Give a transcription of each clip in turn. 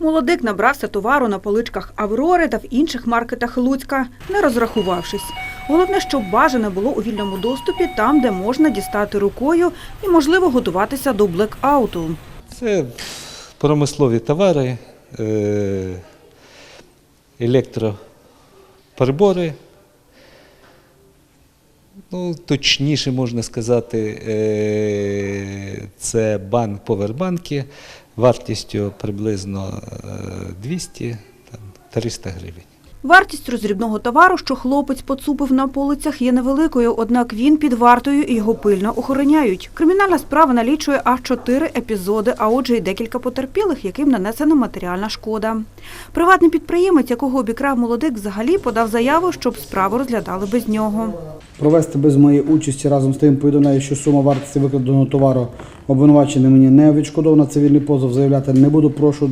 Молодик набрався товару на поличках Аврори та в інших маркетах Луцька, не розрахувавшись. Головне, щоб бажане було у вільному доступі там, де можна дістати рукою і, можливо, готуватися до блекауту. Це промислові товари, е, електроприбори. Ну, точніше можна сказати, е, це банк повербанки вартістю приблизно е, 200-300 гривень. Вартість розрібного товару, що хлопець поцупив на полицях, є невеликою, однак він під вартою і його пильно охороняють. Кримінальна справа налічує аж чотири епізоди, а отже й декілька потерпілих, яким нанесена матеріальна шкода. Приватний підприємець, якого обікрав молодик, взагалі подав заяву, щоб справу розглядали без нього. Провести без моєї участі разом з тим повідомляю, що сума вартості викладеного товару обвинувачений мені не відшкодована. Цивільний позов заявляти не буду. Прошу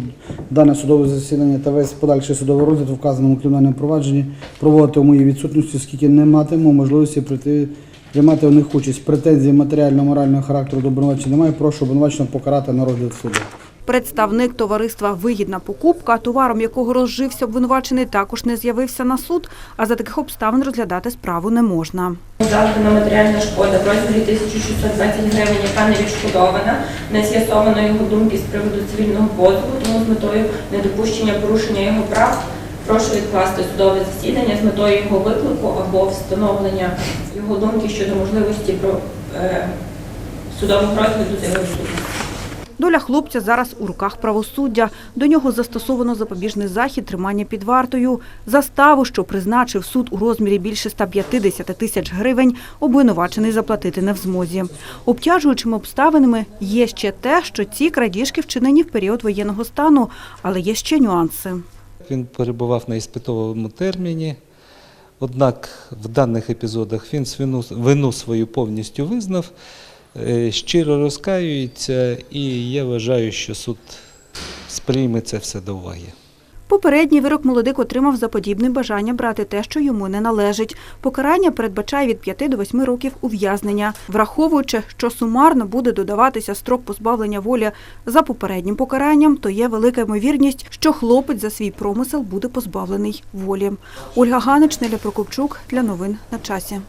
дане судове засідання та весь подальший судовий розгляд вказаному кримінальному провадженні проводити у моїй відсутності, оскільки не матиму можливості прийти приймати в них участь. Претензій матеріально-морального характеру до обвинувачення немає. Прошу обвинуваченого покарати на розгляд суду. Представник товариства Вигідна покупка, товаром якого розжився обвинувачений, також не з'явився на суд, а за таких обставин розглядати справу не можна. Завдана матеріальна шкода в розмірі 1620 гривень, яка не відшкодована, не з'ясовано його думки з приводу цивільного позову, тому з метою недопущення порушення його прав прошу відкласти судове засідання з метою його виклику або встановлення його думки щодо можливості про е, судового розгляду його відсутності. Доля хлопця зараз у руках правосуддя. До нього застосовано запобіжний захід тримання під вартою. Заставу, що призначив суд у розмірі більше 150 тисяч гривень, обвинувачений заплатити не в змозі. Обтяжуючими обставинами є ще те, що ці крадіжки вчинені в період воєнного стану, але є ще нюанси. Він перебував на іспитовому терміні. Однак в даних епізодах він свину- вину свою повністю визнав, е, щиро розкаюється, і я вважаю, що суд сприйме це все до уваги. Попередній вирок молодик отримав за подібне бажання брати те, що йому не належить. Покарання передбачає від 5 до 8 років ув'язнення, враховуючи, що сумарно буде додаватися строк позбавлення волі за попереднім покаранням, то є велика ймовірність, що хлопець за свій промисел буде позбавлений волі. Ольга Ганич, Неля Прокопчук для новин на часі.